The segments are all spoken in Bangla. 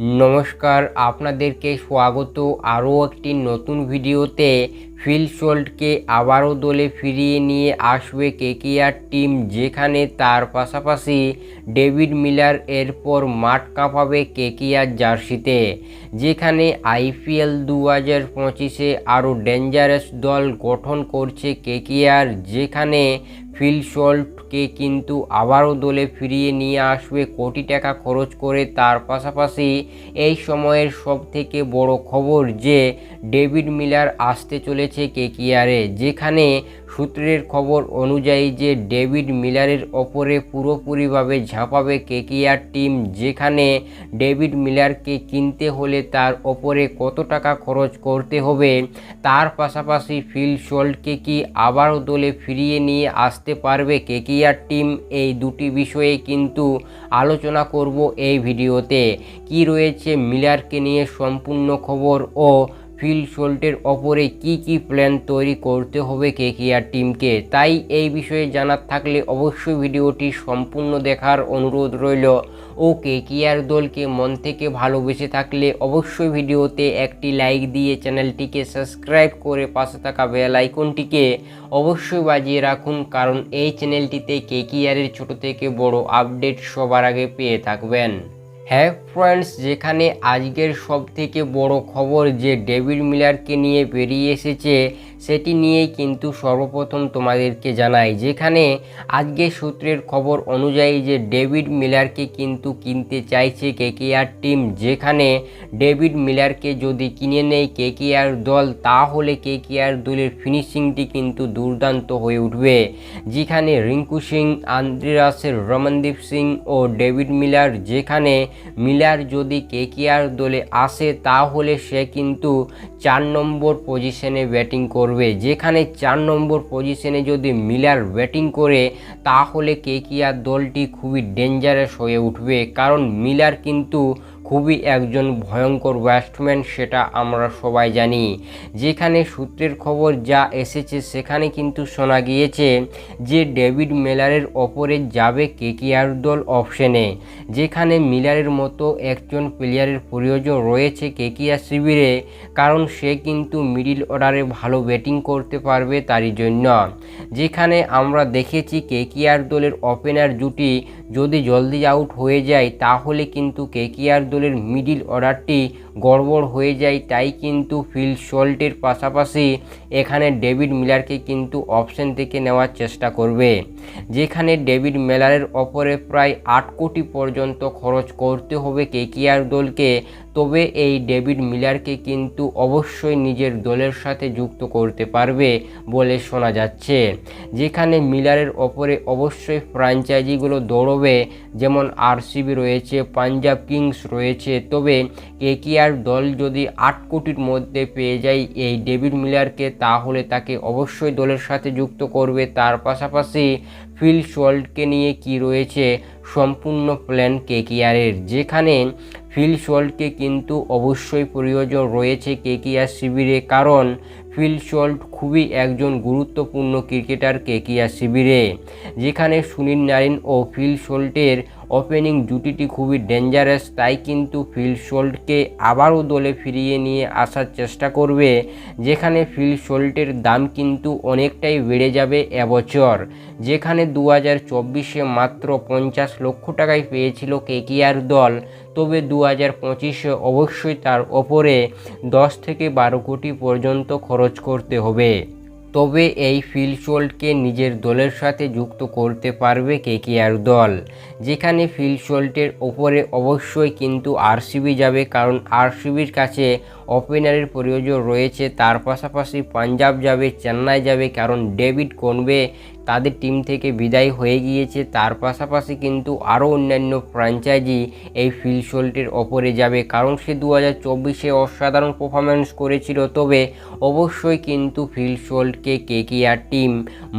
নমস্কার, আপনাদেরকে স্বাগত। আরও একটি নতুন ভিডিওতে ফিল সোল্টকে আবারও দলে ফিরিয়ে নিয়ে আসবে কেকেআর টিম যেখানে তার পাশাপাশি ডেভিড মিলার এরপর মাঠ কাঁপাবে কেকেআর জার্সিতে যেখানে আইপিএল দু হাজার পঁচিশে আরও ডেঞ্জারাস দল গঠন করছে কেকেআর যেখানে ফিল সল্টকে কিন্তু আবারও দলে ফিরিয়ে নিয়ে আসবে কোটি টাকা খরচ করে। তার পাশাপাশি এই সময়ের সব থেকে বড় খবর যে, ডেভিড মিলার আসতে চলেছে কেকিয়ারে যেখানে সূত্রের খবর অনুযায়ী যে ডেভিড মিলারের ওপরে পুরোপুরিভাবে ঝাঁপাবে কেকিয়ার টিম, যেখানে ডেভিড মিলারকে কিনতে হলে তার ওপরে কত টাকা খরচ করতে হবে, তার পাশাপাশি ফিল শোল্ডকে কি আবারও দলে ফিরিয়ে নিয়ে আসতে পারবে কেকিয়ার টিম, এই দুটি বিষয়ে কিন্তু আলোচনা করব এই ভিডিওতে। কি রয়েছে মিলারকে নিয়ে সম্পূর্ণ খবর ও ফিল শোল্টের ওপরে কি কি প্ল্যান তৈরি করতে হবে কেকিআর টিমকে? তাই এই বিষয়ে জানার থাকলে অবশ্যই ভিডিওটি সম্পূর্ণ দেখার অনুরোধ রইল। ও কেকিআর দলকে মন থেকে ভালোবেসে থাকলে অবশ্যই ভিডিওতে একটি লাইক দিয়ে চ্যানেলটিকে সাবস্ক্রাইব করে পাশে থাকা বেল আইকনটিকে অবশ্যই বাজিয়ে রাখুন, কারণ এই চ্যানেলটিতে কেকিআরের ছোট থেকে বড় আপডেট সবার আগে পেয়ে থাকবেন। হ্যাঁ ফ্রেন্ডস যেখানে আজকের সব থেকে বড় খবর যে ডেভিড মিলারকে নিয়ে বেরিয়ে এসেছে, সেটি নিয়েই কিন্তু সর্বপ্রথম তোমাদেরকে জানাই। যেখানে আজকে সূত্রের খবর অনুযায়ী যে ডেভিড মিলারকে কিন্তু কিনতে চাইছে কেকেআর টিম, যেখানে ডেভিড মিলারকে যদি কিনে নেয় কেকেআর দল, তাহলে কেকেআর দলের ফিনিশিংটি কিন্তু দুর্দান্ত হয়ে উঠবে। যেখানে রিঙ্কু সিং আন্দ্রিরাসের রমনদীপ সিং ও ডেভিড মিলার, যেখানে মিলার যদি কেকেআর দলে আসে, তাহলে সে কিন্তু চার নম্বর পজিশনে ব্যাটিং করবে। যেখানে চার নম্বর পজিশনে যদি মিলার ব্যাটিং করে, তাহলে কেকেআর দলটি খুবই ডেঞ্জারাস হয়ে উঠবে। কারণ মিলার কিন্তু খুবই একজন ভয়ঙ্কর ব্যাটসম্যান সেটা আমরা সবাই জানি। যেখানে সূত্রের খবর যা এসেছে সেখানে কিন্তু শোনা গিয়েছে যে ডেভিড মিলারের ওপরে যাবে কেকিআর দল অপশনে, যেখানে মিলারের মতো একজন প্লেয়ারের প্রয়োজন রয়েছে কেকিআর শিবিরে, কারণ সে কিন্তু মিডিল অর্ডারে ভালো ব্যাটিং করতে পারবে তারই জন্য। যেখানে আমরা দেখেছি কেকিআর দলের ওপেনার জুটি যদি জলদি আউট হয়ে যায়, তাহলে কিন্তু কেকিআর দলের মিডিল অর্ডারটি গড়বড় হয়ে যায়, তাই কিন্তু ফিল সল্টের পাশাপাশি এখানে ডেভিড মিলারকে কিন্তু অপশন থেকে নেওয়ার চেষ্টা করবে, যেখানে ডেভিড মেলারের ওপরে প্রায় আট কোটি পর্যন্ত খরচ করতে হবে কেকিআর দলকে। তবে এই ডেভিড মিলারকে কিন্তু অবশ্যই নিজের দলের সাথে যুক্ত করতে পারবে বলে শোনা যাচ্ছে, যেখানে মিলারের ওপরে অবশ্যই ফ্র্যাঞ্চাইজিগুলো দৌড়বে, যেমন আরসিবি রয়েছে, পাঞ্জাব কিংস রয়েছে। তবে কেকিআর দল যদি আট কোটির মধ্যে পেয়ে যায় এই ডেভিড মিলারকে, তাহলে তাকে অবশ্যই দলের সাথে যুক্ত করবে। তার পাশাপাশি ফিল শোল্ডকে নিয়ে কি রয়েছে সম্পূর্ণ প্ল্যান কেকিআরের, যেখানে ফিল শোল্ডকে কিন্তু অবশ্যই প্রয়োজন রয়েছে কেকিআর শিবিরে। কারণ ফিল শোল্ড খুবই একজন গুরুত্বপূর্ণ ক্রিকেটার কেকিআর শিবিরে, যেখানে সুনীল নারিন ও ফিল শোল্টের ওপেনিং জুটিটি খুবই ডেঞ্জারাস তাই কিন্তু ফিল শোল্ডকে আবারও দলে ফিরিয়ে নিয়ে আসার চেষ্টা করবে, যেখানে ফিল শোল্টের দাম কিন্তু অনেকটাই বেড়ে যাবে এবছর। যেখানে দু হাজার চব্বিশে মাত্র পঞ্চাশ লক্ষ টাকায় পেয়েছিল কেকিআর দল, তবে দু হাজার পঁচিশে অবশ্যই তার ওপরে দশ থেকে বারো কোটি পর্যন্ত খরচ করতে হবে। তবে এই ফিলশোল্ডকে নিজের দলের সাথে যুক্ত করতে পারবে কেকেআর দল। যেখানে ফিলশোল্টের ওপরে অবশ্যই কিন্তু আরসিবি যাবে, কারণ আরসিবির কাছে ওপেনারের প্রয়োজন রয়েছে। তার পাশাপাশি পাঞ্জাব যাবে, চেন্নাই যাবে, কারণ ডেভিড কনবে তাদের টিম থেকে বিদায় হয়ে গিয়েছে। তার পাশাপাশি কিন্তু আরও অন্যান্য ফ্র্যাঞ্চাইজি এই ফিলশোল্টের ওপরে যাবে। কারণ সে দু হাজার চব্বিশে অসাধারণ পারফরমেন্স করেছিল, তবে অবশ্যই কিন্তু ফিলশোল্টকে কেকিআর টিম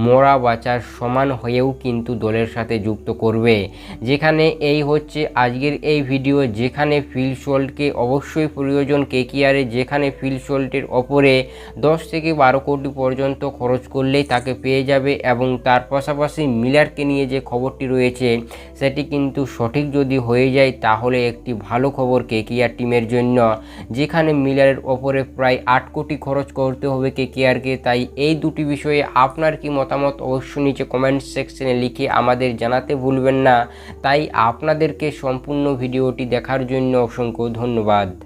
মরা বাঁচার সমান হয়েও কিন্তু দলের সাথে যুক্ত করবে। যেখানে এই হচ্ছে আজকের এই ভিডিও যেখানে ফিল সোল্টকে অবশ্যই প্রয়োজন কে কেকিআরে যেখানে ফিল সোল্টের ওপরে দশ থেকে বারো কোটি পর্যন্ত খরচ করলেই তাকে পেয়ে যাবে এবং তার পাশাপাশি মিলারকে নিয়ে যে খবরটি রয়েছে, সেটি কিন্তু সঠিক যদি হয়ে যায় তাহলে একটি ভালো খবর কে কেকিআর টিমের জন্য। যেখানে মিলারের ওপরে প্রায় আট কোটি খরচ করতে হবে কে কেকিআরকে তাই এই দুটি বিষয়ে আপনার কি মতামত অবশ্যই নিচে কমেন্ট সেকশনে লিখে আমাদের জানাতে ভুলবেন না। তাই আপনাদেরকে সম্পূর্ণ ভিডিওটি দেখার জন্য অসংখ্য ধন্যবাদ।